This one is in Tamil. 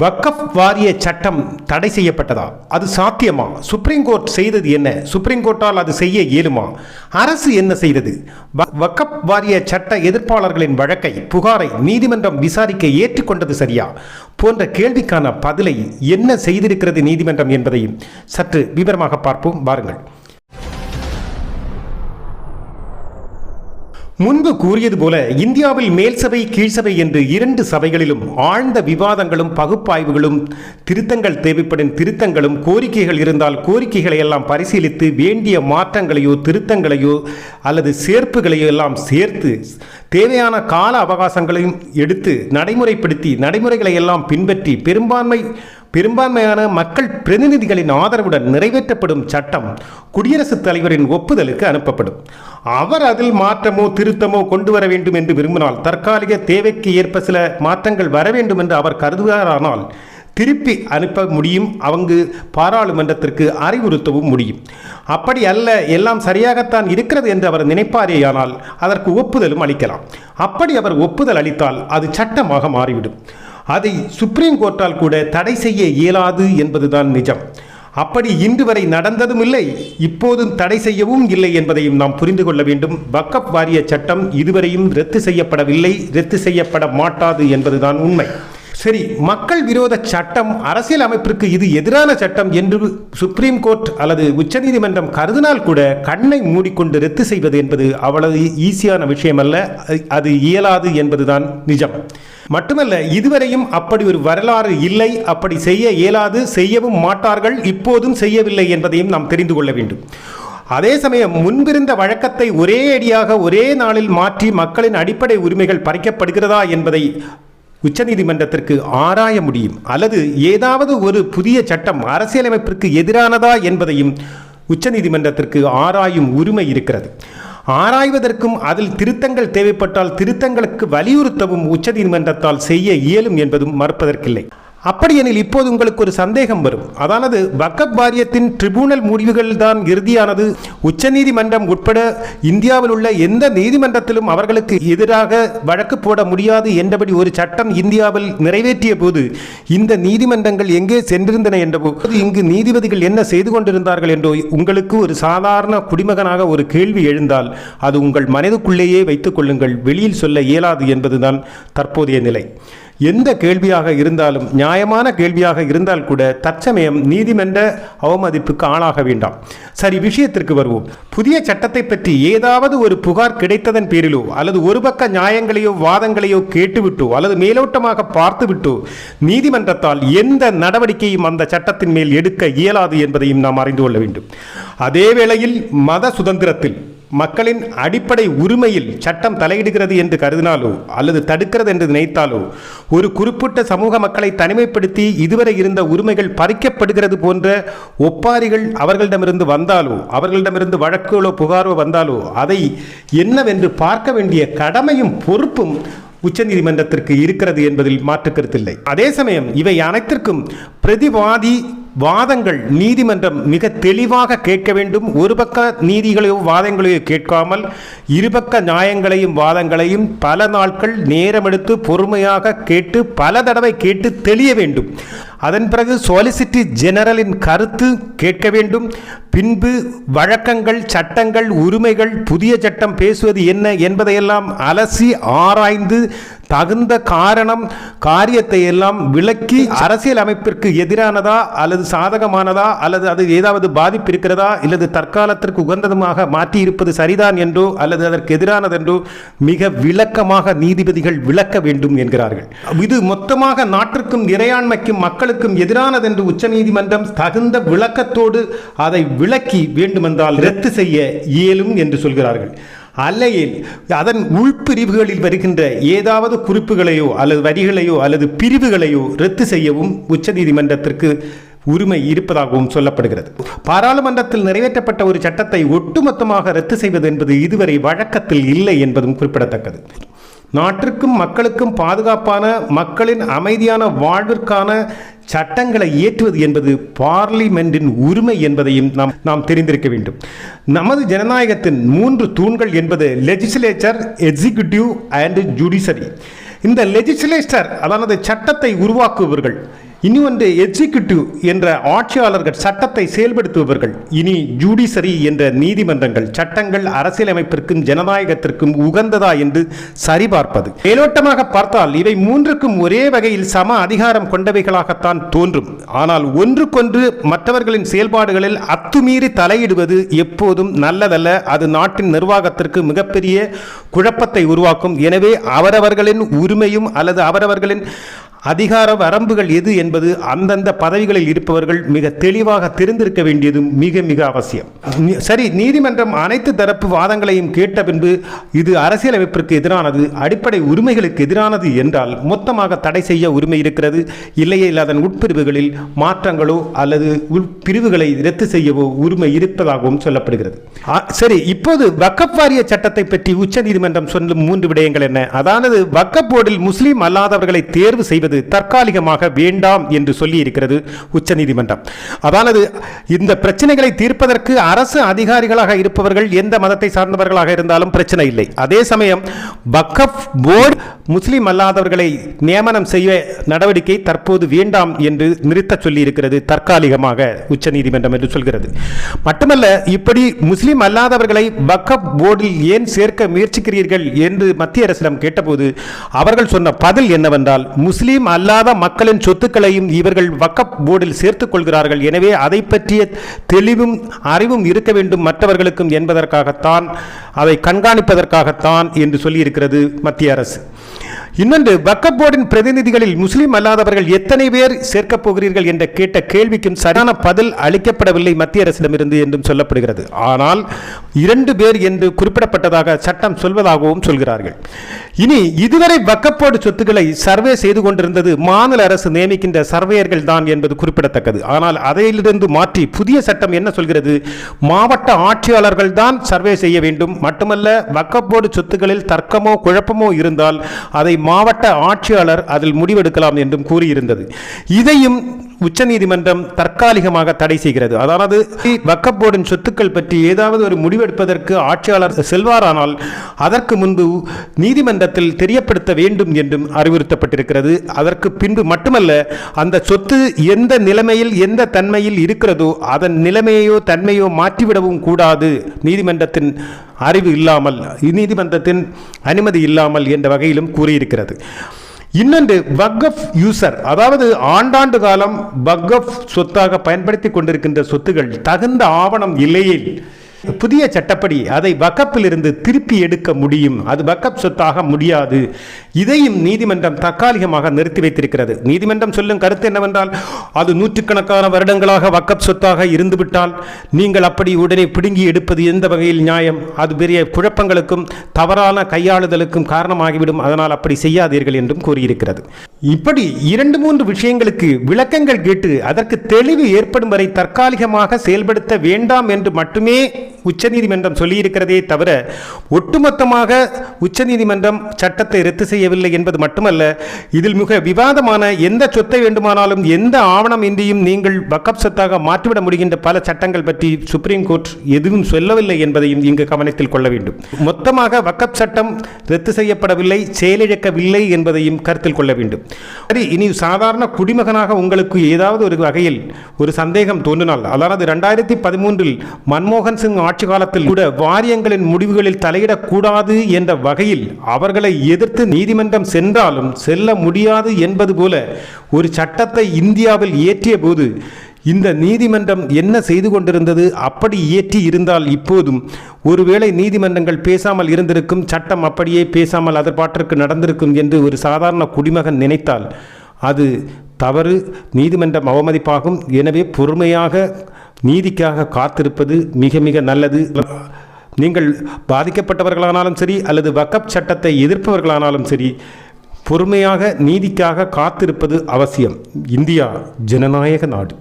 வக்கஃப் வாரிய சட்டம் தடை செய்யப்பட்டதா? அது சாத்தியமா? சுப்ரீம் கோர்ட் செய்தது என்ன? சுப்ரீம் கோர்ட்டால் அது செய்ய இயலுமா? அரசு என்ன செய்தது? வ- வாரிய சட்ட எதிர்ப்பாளர்களின் வழக்கை புகாரை நீதிமன்றம் விசாரிக்க ஏற்றுக்கொண்டது சரியா? போன்ற கேள்விக்கான பதிலை என்ன செய்திருக்கிறது நீதிமன்றம் என்பதையும் சற்று விவரமாக பார்ப்போம். வாருங்கள். முன்பு கூறியது போல இந்தியாவில் மேல் சபை கீழ்சபை என்று இரண்டு சபைகளிலும் ஆழ்ந்த விவாதங்களும் பகுப்பாய்வுகளும் திருத்தங்கள் தேவைப்படும் திருத்தங்களும் கோரிக்கைகள் இருந்தால் கோரிக்கைகளை எல்லாம் பரிசீலித்து வேண்டிய மாற்றங்களையோ திருத்தங்களையோ அல்லது சேர்ப்புகளையோ எல்லாம் சேர்த்து தேவையான கால அவகாசங்களையும் எடுத்து நடைமுறைப்படுத்தி நடைமுறைகளை எல்லாம் பின்பற்றி பெரும்பான்மை பெரும்பான்மையான மக்கள் பிரதிநிதிகளின் ஆதரவுடன் நிறைவேற்றப்படும் சட்டம் குடியரசுத் தலைவரின் ஒப்புதலுக்கு அனுப்பப்படும். அவர் அதில் மாற்றமோ திருத்தமோ கொண்டு வர வேண்டும் என்று விரும்பினால் தற்காலிக தேவைக்கு ஏற்ப சில மாற்றங்கள் வர வேண்டும் என்று அவர் கருதுகிறாரானால் திருப்பி அனுப்ப முடியும் அவங்க பாராளுமன்றத்திற்கு அறிவுறுத்தவும் முடியும். அப்படி அல்ல எல்லாம் சரியாகத்தான் இருக்கிறது என்று அவர் நினைப்பாரேயானால் அதற்கு ஒப்புதலும் அளிக்கலாம். அப்படி அவர் ஒப்புதல் அளித்தால் அது சட்டமாக மாறிவிடும். அதை சுப்ரீம் கோர்ட்டால் கூட தடை செய்ய இயலாது என்பதுதான் நிஜம். அப்படி இன்று வரை நடந்ததும் இல்லை இப்போதும் தடை செய்யவும் இல்லை என்பதையும் நாம் புரிந்து கொள்ள வேண்டும். வக்கப் வாரிய சட்டம் இதுவரையும் ரத்து செய்யப்படவில்லை ரத்து செய்யப்பட மாட்டாது என்பதுதான் உண்மை. சரி மக்கள் விரோத சட்டம் அரசியல் அமைப்பிற்கு இது எதிரான சட்டம் என்று சுப்ரீம் கோர்ட் அல்லது உச்சநீதிமன்றம் கருதினால் கூட கண்ணை மூடிக்கொண்டு ரத்து செய்வது என்பது அவ்வளவு ஈஸியான விஷயம் அல்ல அது- இயலாது என்பதுதான் நிஜம். மட்டுமல்ல இதுவரையும் அப்படி ஒரு வரலாறு இல்லை. அப்படி செய்ய இயலாது செய்யவும் மாட்டார்கள் இப்போதும் செய்யவில்லை என்பதையும் நாம் தெரிந்து கொள்ள வேண்டும். அதே சமயம் முன்பிருந்த வழக்கத்தை ஒரே அடியாக ஒரே நாளில் மாற்றி மக்களின் அடிப்படை உரிமைகள் பறிக்கப்படுகிறதா என்பதை உச்சநீதிமன்றத்திற்கு ஆராய முடியும். அல்லது ஏதாவது ஒரு புதிய சட்டம் அரசியலமைப்பிற்கு எதிரானதா என்பதையும் உச்சநீதிமன்றத்திற்கு ஆராயும் உரிமை இருக்கிறது. ஆராய்வதற்கும் அதில் திருத்தங்கள் தேவைப்பட்டால் திருத்தங்களுக்கு வலியுறுத்தவும் உச்சநீதிமன்றத்தால் செய்ய இயலும் என்பதும் மறுப்பதற்கில்லை. அப்படியெனில் இப்போது உங்களுக்கு ஒரு சந்தேகம் வரும். அதானது வக்கப் வாரியத்தின் ட்ரிபுனல் முடிவுகள் தான் இறுதியானது. உச்சநீதிமன்றம் உட்பட இந்தியாவில் உள்ள எந்த நீதிமன்றத்திலும் அவர்களுக்கு எதிராக வழக்கு போட முடியாது என்றபடி ஒரு சட்டம் இந்தியாவில் நிறைவேற்றிய போது இந்த நீதிமன்றங்கள் எங்கே சென்றிருந்தன என்றபோது இங்கு நீதிபதிகள் என்ன செய்து கொண்டிருந்தார்கள் என்றோ உங்களுக்கு ஒரு சாதாரண குடிமகனாக ஒரு கேள்வி எழுந்தால் அது உங்கள் மனதுக்குள்ளேயே வைத்துக் கொள்ளுங்கள். வெளியில் சொல்ல இயலாது என்பதுதான் தற்போதைய நிலை. எந்த கேள்வியாக இருந்தாலும் நியாயமான கேள்வியாக இருந்தால் கூட தற்சமயம் நீதிமன்ற அவமதிப்புக்கு ஆளாக வேண்டாம். சரி விஷயத்திற்கு வருவோம். புதிய சட்டத்தை பற்றி ஏதாவது ஒரு புகார் கிடைத்ததன் பேரிலோ அல்லது ஒரு பக்க நியாயங்களையோ வாதங்களையோ கேட்டுவிட்டோ அல்லது மேலோட்டமாக பார்த்துவிட்டோ நீதிமன்றத்தால் எந்த நடவடிக்கையும் அந்த சட்டத்தின் மேல் எடுக்க இயலாது என்பதையும் நாம் அறிந்து கொள்ள வேண்டும். அதே வேளையில் மத சுதந்திரத்தில் மக்களின் அடிப்படை உரிமையில் சட்டம் தலையிடுகிறது என்று கருதினாலோ அல்லது தடுக்கிறது என்று நினைத்தாலோ ஒரு குறிப்பிட்ட சமூக மக்களை தனிமைப்படுத்தி இதுவரை இருந்த உரிமைகள் பறிக்கப்படுகிறது போன்ற ஒப்பாரிகள் அவர்களிடமிருந்து வந்தாலோ அவர்களிடமிருந்து வழக்குகளோ புகாரோ வந்தாலோ அதை என்னவென்று பார்க்க வேண்டிய கடமையும் பொறுப்பும் உச்சநீதிமன்றத்திற்கு இருக்கிறது என்பதில் மாற்று கருத்தில்லை. அதே சமயம் இவை அனைத்திற்கும் பிரதிவாதி வாதங்கள் நீதிமன்றம் மிக தெளிவாக கேட்க வேண்டும். ஒரு பக்க நீதிகளையோ வாதங்களையோ கேட்காமல் இருபக்க நியாயங்களையும் வாதங்களையும் பல நாட்கள் நேரமெடுத்து பொறுமையாக கேட்டு பல தடவை கேட்டு தெளிய வேண்டும். அதன் பிறகு சொலிசிட்டி ஜெனரலின் கருத்து கேட்க வேண்டும். பின்பு வழக்கங்கள் சட்டங்கள் உரிமைகள் புதிய சட்டம் பேசுவது என்ன என்பதையெல்லாம் அலசி ஆராய்ந்து தகுந்த காரணம் காரியத்தை எல்லாம் விளக்கி அரசியல் அமைப்பிற்கு எதிரானதா அல்லது சாதகமானதா அல்லது அது ஏதாவது பாதிப்பு இருக்கிறதா அல்லது தற்காலத்திற்கு உகந்ததுமாக மாற்றி இருப்பது சரிதான் என்றோ அல்லது அதற்கு எதிரானதென்றோ மிக விளக்கமாக நீதிபதிகள் விளக்க வேண்டும் என்கிறார்கள். இது மொத்தமாக நாட்டிற்கும் இறையாண்மைக்கும் மக்களுக்கும் எதிரானதென்று உச்சநீதிமன்றம் தகுந்த விளக்கத்தோடு அதை விளக்கி வேண்டுமென்றால் ரத்து செய்ய இயலும் என்று சொல்கிறார்கள். அல்லையில் அதன் உள்பிரிவுகளில் வருகின்ற ஏதாவது குறிப்புகளையோ அல்லது வரிகளையோ அல்லது பிரிவுகளையோ ரத்து செய்யவும் உச்சநீதிமன்றத்திற்கு உரிமை இருப்பதாகவும் சொல்லப்படுகிறது. பாராளுமன்றத்தில் நிறைவேற்றப்பட்ட ஒரு சட்டத்தை ஒட்டுமொத்தமாக ரத்து செய்வது என்பது இதுவரை வழக்கத்தில் இல்லை என்பதும் குறிப்பிடத்தக்கது. நாட்டிற்கும் மக்களுக்கும் பாதுகாப்பான மக்களின் அமைதியான வாழ்விற்கான சட்டங்களை இயற்றுவது என்பது பார்லிமெண்டின் உரிமை என்பதையும் நாம் நாம் தெரிந்திருக்க வேண்டும். நமது ஜனநாயகத்தின் மூன்று தூண்கள் என்பது லெஜிஸ்லேச்சர் எக்ஸிக்யூட்டிவ் அண்ட் ஜுடிஷரி இந்த லெஜிஸ்லேச்சர் அதானது சட்டத்தை உருவாக்குபவர்கள் இனி ஒன்று எக்ஸிக்யூட்டிவ் என்ற ஆட்சியாளர்கள் சட்டத்தை செயல்படுத்துபவர்கள். இனி ஜுடிஷரி என்ற நீதிமன்றங்கள் சட்டங்கள் அரசியலமைப்பிற்கும் ஜனநாயகத்திற்கும் உகந்ததா என்று சரிபார்ப்பது. மேலோட்டமாக பார்த்தால் இவை மூன்றுக்கும் ஒரே வகையில் சம அதிகாரம் கொண்டவைகளாகத்தான் தோன்றும். ஆனால் ஒன்றுக்கொன்று மற்றவர்களின் செயல்பாடுகளில் அத்துமீறி தலையிடுவது எப்போதும் நல்லதல்ல. அது நாட்டின் நிர்வாகத்திற்கு மிகப்பெரிய குழப்பத்தை உருவாக்கும். எனவே அவரவர்களின் உரிமையும் அல்லது அவரவர்களின் அதிகார வரம்புகள் எது என்பது அந்தந்த பதவிகளில் இருப்பவர்கள் மிக தெளிவாக தெரிந்திருக்க வேண்டியது மிக மிக அவசியம். சரி நீதிமன்றம் அனைத்து தரப்பு வாதங்களையும் கேட்ட பின்பு இது அரசியலமைப்பிற்கு எதிரானது அடிப்படை உரிமைகளுக்கு எதிரானது என்றால் மொத்தமாக தடை செய்ய உரிமை இருக்கிறது. இல்லையே அதன் உட்பிரிவுகளில் மாற்றங்களோ அல்லது உட்பிரிவுகளை ரத்து செய்யவோ உரிமை இருப்பதாகவும் சொல்லப்படுகிறது. சரி இப்போது வக்கப் வாரிய சட்டத்தை பற்றி உச்சநீதிமன்றம் சொல்லும் மூன்று விடயங்கள் என்ன? அதாவது வக்கப் போர்டில் முஸ்லீம் அல்லாதவர்களை தேர்வு செய்வது தற்காலிகமாக வேண்டாம் என்று சொல்லியிருக்கிறது உச்சநீதிமன்றம். அதானது இந்த பிரச்சனைகளை தீர்ப்பதற்கு அரசு அதிகாரிகளாக இருப்பவர்கள் எந்த மதத்தை சார்ந்தவர்களாக இருந்தாலும் பிரச்சனை இல்லை. அதே சமயம் வக்கப் போர்டு முஸ்லீம் அல்லாதவர்களை நியமனம் செய்ய நடவடிக்கை தற்போது வேண்டாம் என்று நிறுத்த சொல்லியிருக்கிறது தற்காலிகமாக உச்சநீதிமன்றம் என்று சொல்கிறது. மட்டுமல்ல இப்படி முஸ்லீம் அல்லாதவர்களை வக்கப் போர்டில் ஏன் சேர்க்க முயற்சிக்கிறீர்கள் என்று மத்திய அரசிடம் கேட்டபோது அவர்கள் சொன்ன பதில் என்னவென்றால் முஸ்லீம் அல்லாத மக்களின் சொத்துக்களையும் இவர்கள் வக்கப் போர்டில் சேர்த்துக் கொள்கிறார்கள். எனவே அதை பற்றிய தெளிவும் அறிவும் இருக்க வேண்டும் மற்றவர்களுக்கும் என்பதற்காகத்தான் அதை கண்காணிப்பதற்காகத்தான் என்று சொல்லியிருக்கிறது மத்திய அரசு. இன்னொன்று வக்கப் போர்டின் பிரதிநிதிகளில் முஸ்லீம் அல்லாதவர்கள் எத்தனை பேர் சேர்க்கப் போகிறீர்கள் என்ற கேட்ட கேள்விக்கும் சரியான பதில் அளிக்கப்படவில்லை மத்திய அரசிடமிருந்து என்றும் சொல்லப்படுகிறது. ஆனால் இரண்டு பேர் என்று குறிப்பிடப்பட்டதாக சட்டம் சொல்வதாகவும் சொல்கிறார்கள். இனி இதுவரை வக்கப்போர்டு சொத்துக்களை சர்வே செய்து கொண்டிருந்தது மாநில அரசு நியமிக்கின்ற சர்வேயர்கள் தான் என்பது குறிப்பிடத்தக்கது. ஆனால் அதையிலிருந்து மாற்றி புதிய சட்டம் என்ன சொல்கிறது? மாவட்ட ஆட்சியாளர்கள் தான் சர்வே செய்ய வேண்டும். மட்டுமல்ல வக்கப்போடு சொத்துக்களில் தர்க்கமோ குழப்பமோ இருந்தால் அதை மாவட்ட ஆட்சியாளர் அதில் முடிவெடுக்கலாம் என்றும் கூறியிருந்தது. இதையும் உச்சநீதிமன்றம் தற்காலிகமாக தடை செய்கிறது. அதாவது வக்கப் போர்டின் சொத்துக்கள் பற்றி ஏதாவது ஒரு முடிவெடுப்பதற்கு ஆட்சியாளர் செல்வாரானால் அதற்கு முன்பு நீதிமன்றத்தில் தெரியப்படுத்த வேண்டும் என்றும் அறிவுறுத்தப்பட்டிருக்கிறது. அதற்கு பின்பு மட்டுமல்ல அந்த சொத்து எந்த நிலைமையில் எந்த தன்மையில் இருக்கிறதோ அதன் நிலைமையோ தன்மையோ மாற்றிவிடவும் கூடாது. நீதிமன்றத்தின் அறிவு இல்லாமல் நீதிமன்றத்தின் அனுமதி இல்லாமல் என்ற வகையிலும் கூறியிருக்கிறது. இன்னொன்று வக்கஃப் யூசர் அதாவது ஆண்டாண்டு காலம் வக்கஃப் சொத்தாக பயன்படுத்தி கொண்டிருக்கின்ற சொத்துகள் தகுந்த ஆவணம் இல்லையில் புதிய சட்டப்படி அதை வக்கப்பிலிருந்து திருப்பி எடுக்க முடியும். அது வக்கப் சொத்தாக முடியாது. இதையும் நீதிமன்றம் தற்காலிகமாக நிறுத்தி வைத்திருக்கிறது. நீதிமன்றம் சொல்லும் கருத்து என்னவென்றால் அது நூற்றுக்கணக்கான வருடங்களாக வக்கப் சொத்தாக இருந்துவிட்டால் நீங்கள் அப்படி உடனே பிடுங்கி எடுப்பது எந்த வகையில் நியாயம்? அது பெரிய குழப்பங்களுக்கும் தவறான கையாளுதலுக்கும் காரணமாகிவிடும். அதனால் அப்படி செய்யாதீர்கள் என்றும் கூறியிருக்கிறது. இப்படி இரண்டு மூன்று விஷயங்களுக்கு விளக்கங்கள் கேட்டு அதற்கு தெளிவு ஏற்படும் வரை தற்காலிகமாக செயல்படுத்த வேண்டாம் என்று மட்டுமே உச்சநீதிமன்றம் சொல்லியிருக்கிறதே தவிர ஒட்டுமொத்தமாக உச்சநீதிமன்றம் சட்டத்தை ரத்து செய்யவில்லை என்பது மட்டுமல்ல இதில் மிக விவாதமான எந்த சொத்தை வேண்டுமானாலும் எந்த ஆவணம் இன்றியும் நீங்கள் வக்கப் சொத்தாக மாற்றிவிட முடிகின்ற பல சட்டங்கள் பற்றி சுப்ரீம் கோர்ட் எதுவும் சொல்லவில்லை என்பதையும் இங்கு கவனத்தில் கொள்ள வேண்டும். மொத்தமாக வக்கப் சட்டம் ரத்து செய்யப்படவில்லை செயலிழக்கவில்லை என்பதையும் கருத்தில் கொள்ள வேண்டும். சரி இனி சாதாரண குடிமகனாக உங்களுக்கு ஏதாவது ஒரு வகையில் ஒரு சந்தேகம் தோன்றினால் அதாவது ரெண்டாயிரத்தி பதிமூன்றில் மன்மோகன் சிங் ஆட்சி ஆட்சி காலத்தில் கூட வாரியங்களின் முடிவுகளில் தலையிடக்கூடாது என்ற வகையில் அவர்களை எதிர்த்து நீதிமன்றம் சென்றாலும் செல்ல முடியாது என்பது போல ஒரு சட்டத்தை இந்தியாவில் இயற்றிய போது இந்த நீதிமன்றம் என்ன செய்து கொண்டிருந்தது அப்படி இயற்றி இருந்தால் இப்போதும் ஒருவேளை நீதிமன்றங்கள் பேசாமல் இருந்திருக்கும் சட்டம் அப்படியே பேசாமல் அதற்பாட்டிற்கு நடந்திருக்கும் என்று ஒரு சாதாரண குடிமகன் நினைத்தால் அது தவறு நீதிமன்றம் அவமதிப்பாகும். எனவே பொறுமையாக நீதிக்காக காத்திருப்பது மிக மிக நல்லது. நீங்கள் பாதிக்கப்பட்டவர்களானாலும் சரி அல்லது வக்கப் சட்டத்தை எதிர்ப்பவர்களானாலும் சரி பொறுமையாக நீதிக்காக காத்திருப்பது அவசியம். இந்தியா ஜனநாயக நாடு.